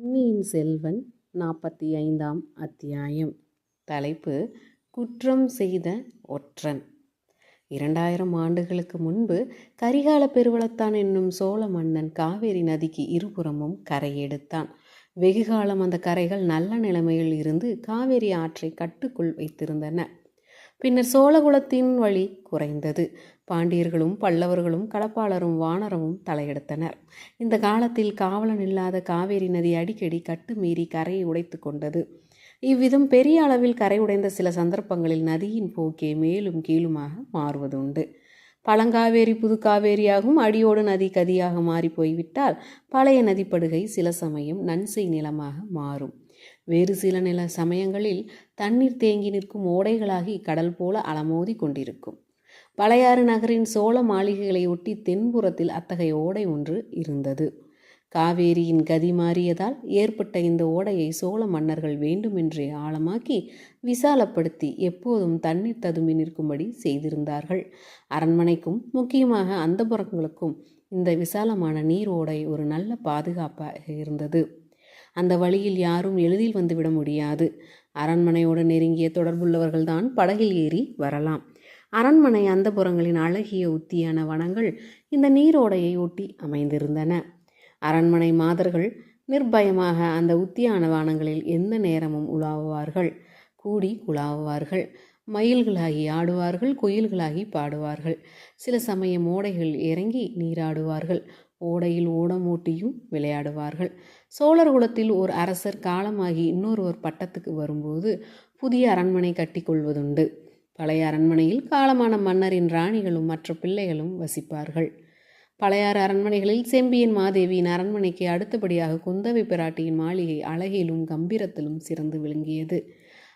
பொன்னியின் செல்வன் நாற்பத்தி ஐந்தாம் அத்தியாயம். தலைப்பு குற்றம் செய்த ஒற்றன். இரண்டாயிரம் ஆண்டுகளுக்கு முன்பு கரிகால பெருவளத்தான் என்னும் சோழ மன்னன் காவேரி நதிக்கு இருபுறமும் கரையெடுத்தான் வெகுகாலம் அந்த கரைகள் நல்ல நிலைமையில் இருந்து காவேரி ஆற்றை கட்டுக்குள் வைத்திருந்தன. பின்னர் சோழகுலத்தின் வழி குறைந்தது. பாண்டியர்களும் பல்லவர்களும் களப்பாளரும் வானரமும் தலையெடுத்தனர். இந்த காலத்தில் காவலன் இல்லாத காவேரி நதி அடிக்கடி கட்டு மீறி கரையை உடைத்து கொண்டது. இவ்விதம் பெரிய அளவில் கரை உடைந்த சில சந்தர்ப்பங்களில் நதியின் போக்கே மேலும் கீழுமாக மாறுவதுண்டு பழங்காவேரி புதுக்காவேரியாகவும் அடியோடு நதி கதியாக மாறி போய்விட்டால் பழைய நதிப்படுகை சில சமயம் நன்சை நிலமாக மாறும். வேறு சில நில சமயங்களில் தண்ணீர் தேங்கி நிற்கும் ஓடைகளாகி கடல் போல அலமோதி கொண்டிருக்கும். பழையாறு நகரின் சோழ மாளிகைகளை ஒட்டி தென்புறத்தில் அத்தகைய ஓடை ஒன்று இருந்தது. காவேரியின் கதி மாறியதால் ஏற்பட்ட இந்த ஓடையை சோழ மன்னர்கள் வேண்டுமென்றே ஆழமாக்கி விசாலப்படுத்தி எப்போதும் தண்ணீர் ததும்பி நிற்கும்படி செய்திருந்தார்கள். அரண்மனைக்கும் முக்கியமாக அந்தபுரங்களுக்கும் இந்த விசாலமான நீர் ஓடை ஒரு நல்ல பாதுகாப்பாக இருந்தது. அந்த வழியில் யாரும் எளிதில் வந்துவிட முடியாது. அரண்மனையோடு நெருங்கிய தொடர்புள்ளவர்கள்தான் படகில் ஏறி வரலாம். அரண்மனை அந்தப்புறங்களின் அழகிய உத்தியான வனங்கள் இந்த நீரோடையை ஒட்டி அமைந்திருந்தன. அரண்மனை மாதர்கள் நிர்பயமாக அந்த உத்தியான வனங்களில் எந்த நேரமும் உலாவுவார்கள்? கூடி உலாவுவார்கள் மயில்களாகி ஆடுவார்கள் குயில்களாகி பாடுவார்கள். சில சமயம் ஓடைகள் இறங்கி நீராடுவார்கள் ஓடையில் ஓடமூட்டியும் விளையாடுவார்கள். சோழர் குலத்தில் ஒரு அரசர் காலமாகி இன்னொருவர் பட்டத்துக்கு வரும்போது புதிய அரண்மனை கட்டிக்கொள்வதுண்டு பழைய அரண்மனையில் காலமான மன்னரின் ராணிகளும் மற்ற பிள்ளைகளும் வசிப்பார்கள். பழையாறு அரண்மனைகளில் செம்பியன் மாதேவியின் அரண்மனைக்கு அடுத்தபடியாக குந்தவை பிராட்டியின் மாளிகை அழகிலும் கம்பீரத்திலும் சிறந்து விளங்கியது.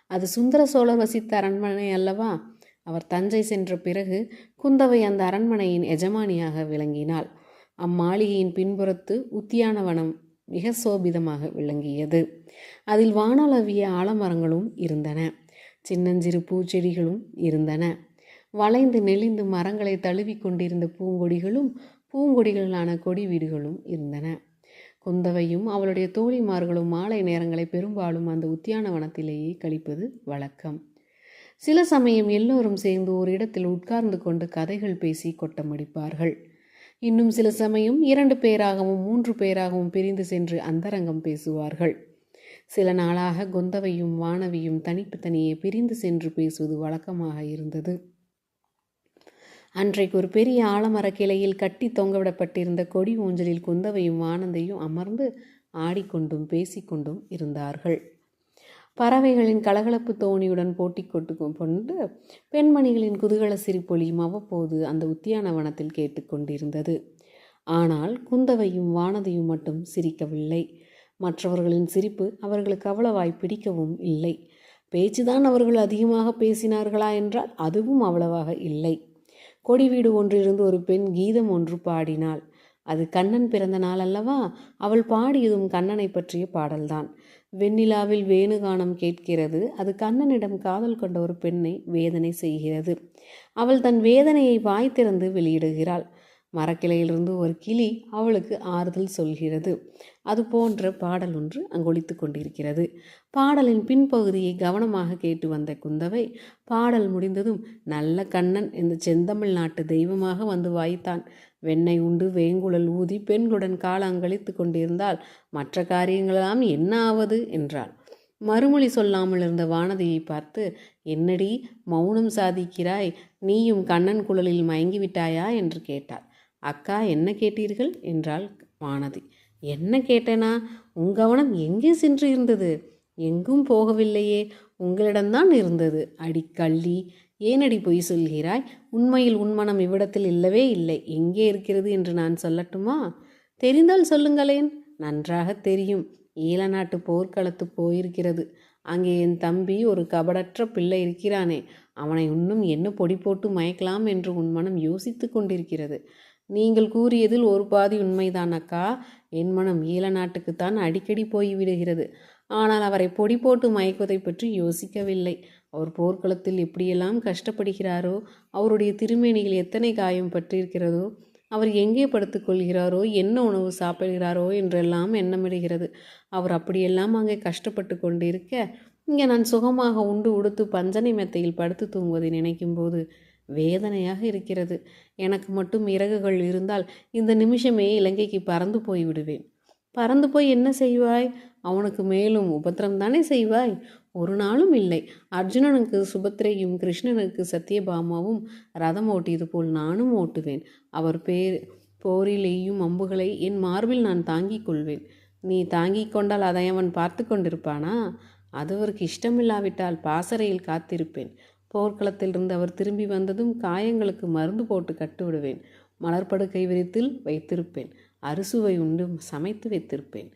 அது சுந்தர சோழர் வசித்த அரண்மனை அல்லவா? அவர் தஞ்சை சென்ற பிறகு குந்தவை அந்த அரண்மனையின் எஜமானியாக விளங்கினாள். அம்மாளிகையின் பின்புறத்து உத்தியானவனம் மிக சோபிதமாக விளங்கியது. அதில் வானளவிய ஆலமரங்களும் இருந்தன. சின்னஞ்சிறு பூச்செடிகளும் இருந்தன. வளைந்து நெளிந்து மரங்களை தழுவி கொண்டிருந்த பூங்கொடிகளும் பூங்கொடிகளான கொடி வீடுகளும் இருந்தன. குந்தவையும் அவளுடைய தோழிமார்களும் மாலை நேரங்களை பெரும்பாலும் அந்த உத்தியானவனத்திலேயே கழிப்பது வழக்கம். சில சமயம் எல்லோரும் சேர்ந்து ஒரு இடத்தில் உட்கார்ந்து கொண்டு கதைகள் பேசி கொட்டமடிப்பார்கள். இன்னும் சில சமயம் இரண்டு பேராகவும் மூன்று பேராகவும் பிரிந்து சென்று அந்தரங்கம் பேசுவார்கள். சில நாளாக குந்தவையும் வானவியும் தனிப்பு தனியே பிரிந்து சென்று பேசுவது வழக்கமாக இருந்தது. அன்றைக்கு ஒரு பெரிய ஆலமர கிளையில் கட்டி தொங்கவிடப்பட்டிருந்த கொடி ஊஞ்சலில் குந்தவையும் வானந்தையும் அமர்ந்து ஆடிக்கொண்டும் பேசிக்கொண்டும் இருந்தார்கள். பறவைகளின் கலகலப்பு தோணியுடன் போட்டி கொட்டு கொண்டு பெண்மணிகளின் குதூகல சிரிப்பொலியும் அவ்வப்போது அந்த உத்தியானவனத்தில் கேட்டுக்கொண்டிருந்தது. ஆனால் குந்தவையும் வானதியும் மட்டும் சிரிக்கவில்லை. மற்றவர்களின் சிரிப்பு அவர்களுக்கு அவ்வளவாய் பிடிக்கவும் இல்லை. பேச்சுதான் அவர்கள் அதிகமாக பேசினார்களா என்றால் அதுவும் அவ்வளவாக இல்லை. கொடி வீடு ஒன்றிலிருந்து ஒரு பெண் கீதம் ஒன்று பாடினாள். அது கண்ணன் பிறந்த நாள் அல்லவா? அவள் பாடியதும் கண்ணனை பற்றிய பாடல்தான். வெண்ணிலாவில் வேணுகானம் கேட்கிறது. அது கண்ணனிடம் காதல் கொண்ட ஒரு பெண்ணை வேதனை செய்கிறது. அவள் தன் வேதனையை வாய் திறந்து வெளியிடுகிறாள். மரக்கிளையிலிருந்து ஒரு கிளி அவளுக்கு ஆறுதல் சொல்கிறது. அது போன்ற பாடல் ஒன்று அங்கொழித்து கொண்டிருக்கிறது. பாடலின் பின்பகுதியை கவனமாக கேட்டு வந்த குந்தவை பாடல் முடிந்ததும் நல்ல கண்ணன் இந்த செந்தமிழ் நாட்டு தெய்வமாக வந்து வாய்த்தான். வெண்ணெய் உண்டு வேங்குழல் ஊதி பெண்களுடன் காலங்களித்து கொண்டிருந்தால் மற்ற காரியங்களெல்லாம் என்ன ஆவது என்றாள். மறுமொழி சொல்லாமல் இருந்த வானதியை பார்த்து என்னடி மௌனம் சாதிக்கிறாய் நீயும் கண்ணன் குழலில் மயங்கிவிட்டாயா? என்று கேட்டாள். அக்கா என்ன கேட்டீர்கள்? என்றாள் வானதி. என்ன கேட்டேனா? உன் கவனம் எங்கே சென்று இருந்தது? எங்கும் போகவில்லையே. உங்களிடம்தான் இருந்தது. அடி கள்ளி. ஏனடி பொய் சொல்கிறாய்? உண்மையில் உன் மனம் இவ்விடத்தில் இல்லவே இல்லை. எங்கே இருக்கிறது என்று நான் சொல்லட்டுமா? தெரிந்தால் சொல்லுங்களேன். நன்றாக தெரியும். ஈழ நாட்டு போர்க்களத்து போயிருக்கிறது. அங்கே என் தம்பி ஒரு கபடற்ற பிள்ளை இருக்கிறானே. அவனை இன்னும் என்ன பொடி போட்டு மயக்கலாம் என்று உன் மனம் யோசித்து கொண்டிருக்கிறது. நீங்கள் கூறியதில் ஒரு பாதி உண்மைதான் அக்கா என் மனம் ஈழ நாட்டுக்குத்தான் அடிக்கடி போய்விடுகிறது. ஆனால் அவரை பொடி போட்டு மயக்குவதை பற்றி யோசிக்கவில்லை. அவர் போர்க்களத்தில் எப்படியெல்லாம் கஷ்டப்படுகிறாரோ அவருடைய திருமேனியில் எத்தனை காயம் பற்றியிருக்கிறதோ அவர் எங்கே படுத்துக்கொள்கிறாரோ என்ன உணவு சாப்பிடுகிறாரோ என்றெல்லாம் எண்ணமிடுகிறது. அவர் அப்படியெல்லாம் அங்கே கஷ்டப்பட்டு கொண்டிருக்க இங்கே நான் சுகமாக உண்டு உடுத்து பஞ்சனை மெத்தையில் படுத்து தூங்குவதை நினைக்கும்போது வேதனையாக இருக்கிறது. எனக்கு மட்டும் இறகுகள் இருந்தால் இந்த நிமிஷமே இலங்கைக்கு பறந்து போய் விடுவேன். பறந்து போய் என்ன செய்வாய்? அவனுக்கு மேலும் உபத்திரம் தானே செய்வாய்? ஒரு நாளும் இல்லை. அர்ஜுனனுக்கு சுபத்ரையும் கிருஷ்ணனுக்கு சத்யபாமாவும் ரதம் ஓட்டியது போல் நானும் ஓட்டுவேன். அவர் பேர் போரில் எய்யும் அம்புகளை என் மார்பில் நான் தாங்கிக் கொள்வேன். நீ தாங்கிக் கொண்டால் அதை அவன் பார்த்து கொண்டிருப்பானா? அது அவருக்கு இஷ்டமில்லாவிட்டால் பாசறையில் காத்திருப்பேன். போர்க்களத்திலிருந்து அவர் திரும்பி வந்ததும் காயங்களுக்கு மருந்து போட்டு கட்டுவிடுவேன். மலர்படுக்கை விரித்தில் வைத்திருப்பேன். அறுசுவை உண்டு சமைத்து வைத்திருப்பேன்.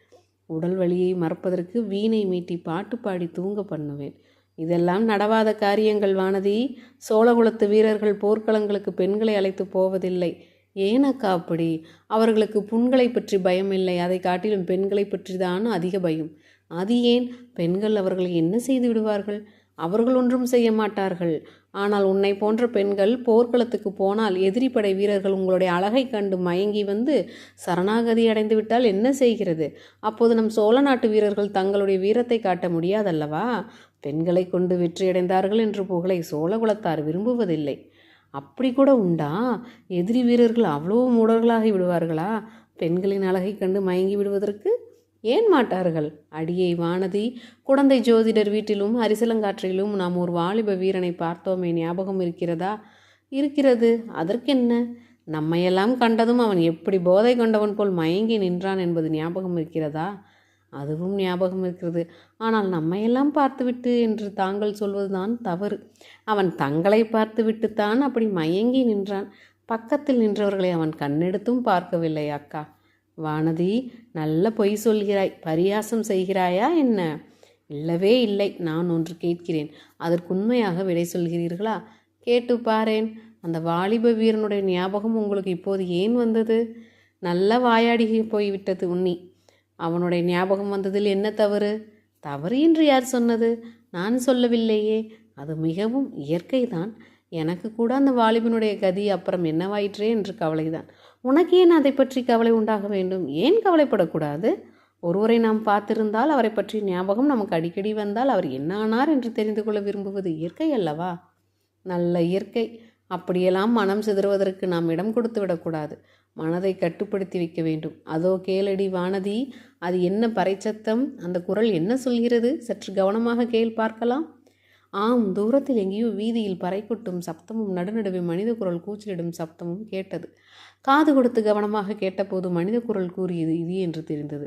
உடல் வலியை மறப்பதற்கு வீணை மீட்டி பாட்டு பாடி தூங்க பண்ணுவேன். இதெல்லாம் நடவாத காரியங்கள் வானதி. சோழகுலத்து வீரர்கள் போர்க்களங்களுக்கு பெண்களை அழைத்து போவதில்லை. ஏனக்கா அப்படி? அவர்களுக்கு புண்களை பற்றி பயம் இல்லை. அதை காட்டிலும் பெண்களை பற்றி தான் அதிக பயம். அது ஏன்? பெண்கள் அவர்களை என்ன செய்து விடுவார்கள்? அவர்கள் ஒன்றும் செய்ய மாட்டார்கள். ஆனால் உன்னை போன்ற பெண்கள் போர்க்களத்துக்கு போனால் எதிரி படை வீரர்கள் உங்களுடைய அழகை கண்டு மயங்கி வந்து சரணாகதி அடைந்து விட்டால் என்ன செய்கிறது? அப்போது நம் சோழ நாட்டு வீரர்கள் தங்களுடைய வீரத்தை காட்ட முடியாதல்லவா? பெண்களை கொண்டு வெற்றியடைந்தார்கள் என்று புகழை சோழகுலத்தார் விரும்புவதில்லை. அப்படி கூட உண்டா? எதிரி வீரர்கள் அவ்வளோ மூடர்களாகி விடுவார்களா? பெண்களின் அழகை கண்டு மயங்கி விடுவதற்கு? ஏன் மாட்டார்கள்? அடியை வானதி குழந்தை ஜோதிடர் வீட்டிலும் அரிசலங்காற்றிலும் நாம் ஒரு வாலிப வீரனை பார்த்தோமே ஞாபகம் இருக்கிறதா? இருக்கிறது. அதற்கென்ன? நம்மையெல்லாம் கண்டதும் அவன் எப்படி போதை கொண்டவன் போல் மயங்கி நின்றான் என்பது ஞாபகம் இருக்கிறதா? அதுவும் ஞாபகம் இருக்கிறது. ஆனால் நம்மையெல்லாம் பார்த்துவிட்டு என்று தாங்கள் சொல்வதுதான் தவறு. அவன் தங்களை பார்த்துவிட்டுத்தான் அப்படி மயங்கி நின்றான். பக்கத்தில் நின்றவர்களை அவன் கண்ணெடுத்தும் பார்க்கவில்லை அக்கா. வானதி நல்ல பொய் சொல்கிறாய். பரியாசம் செய்கிறாயா என்ன? இல்லவே இல்லை நான் ஒன்று கேட்கிறேன். அதற்கு உண்மையாக விடை சொல்கிறீர்களா? கேட்டு பாரேன். அந்த வாலிப வீரனுடைய ஞாபகம் உங்களுக்கு இப்போது ஏன் வந்தது? நல்ல வாயாடி போய்விட்டது உன்னி. அவனுடைய ஞாபகம் வந்ததில் என்ன தவறு? தவறு என்று யார் சொன்னது? நான் சொல்லவில்லையே. அது மிகவும் இயற்கைதான். எனக்கு கூட அந்த வாலிபனுடைய கதி அப்புறம் என்னவாயிற்றே என்று கவலைதான். உனக்கு ஏன் அதை பற்றி கவலை உண்டாக வேண்டும்? ஏன் கவலைப்படக்கூடாது? ஒருவரை நாம் பார்த்திருந்தால் அவரை பற்றி ஞாபகம் நமக்கு அடிக்கடி வந்தால் அவர் என்ன ஆனார் என்று தெரிந்து கொள்ள விரும்புவது இயற்கை அல்லவா? நல்ல இயற்கை. அப்படியெல்லாம் மனம் சிதறுவதற்கு நாம் இடம் கொடுத்து விடக்கூடாது. மனதை கட்டுப்படுத்தி வைக்க வேண்டும். அதோ கேளடி வானதி அது என்ன பறைச்சத்தம் அந்த குரல் என்ன சொல்கிறது? சற்று கவனமாக கேள் பார்க்கலாம். ஆம் தூரத்தில் எங்கேயோ வீதியில் பறை கொட்டும் சப்தமும் நடுநடுவே மனித குரல் கூச்சலிடும் சப்தமும் கேட்டது. காது கொடுத்து கவனமாக கேட்டபோது மனித குரல் கூறியது இது என்று தெரிந்தது.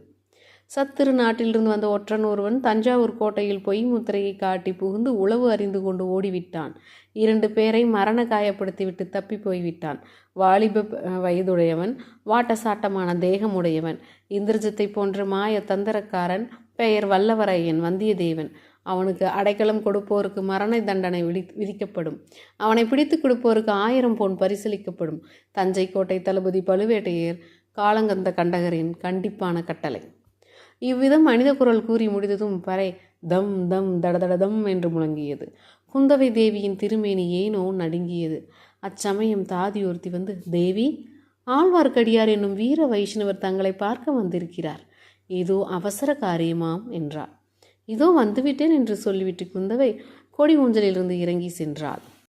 சத்திரு நாட்டிலிருந்து வந்த ஒற்றன் ஒருவன் தஞ்சாவூர் கோட்டையில் பொய் முத்திரையை காட்டி புகுந்து உளவு அறிந்து கொண்டு ஓடிவிட்டான். இரண்டு பேரை மரண காயப்படுத்திவிட்டு தப்பி போய்விட்டான். வாலிப வயதுடையவன் வாட்டசாட்டமான தேகமுடையவன் இந்திரஜத்தை போன்ற மாய தந்திரக்காரன் பெயர் வல்லவரையன் வந்தியத்தேவன் அவனுக்கு அடைக்கலம் கொடுப்போருக்கு மரண தண்டனை விதி விதிக்கப்படும். அவனை பிடித்து கொடுப்போருக்கு ஆயிரம் பொன் பரிசீலிக்கப்படும் தஞ்சை கோட்டை தளபதி பழுவேட்டையர் காலங்கந்த கண்டகரின் கண்டிப்பான கட்டளை. இவ்விதம் மனித குரல் கூறி முடிந்ததும் பறை தம் தம் தடதடதம் என்று முழங்கியது. குந்தவை தேவியின் திருமேனி ஏனோ நடுங்கியது. அச்சமயம் தாதி ஒருத்தி வந்து தேவி ஆழ்வார்க்கடியார் என்னும் வீர வைஷ்ணவர் தங்களை பார்க்க வந்திருக்கிறார். ஏதோ அவசர காரியமாம் என்றார் இதோ வந்துவிட்டேன் என்று சொல்லிவிட்டு குந்தவை கொடி ஊஞ்சலிலிருந்து இறங்கி சென்றாள்.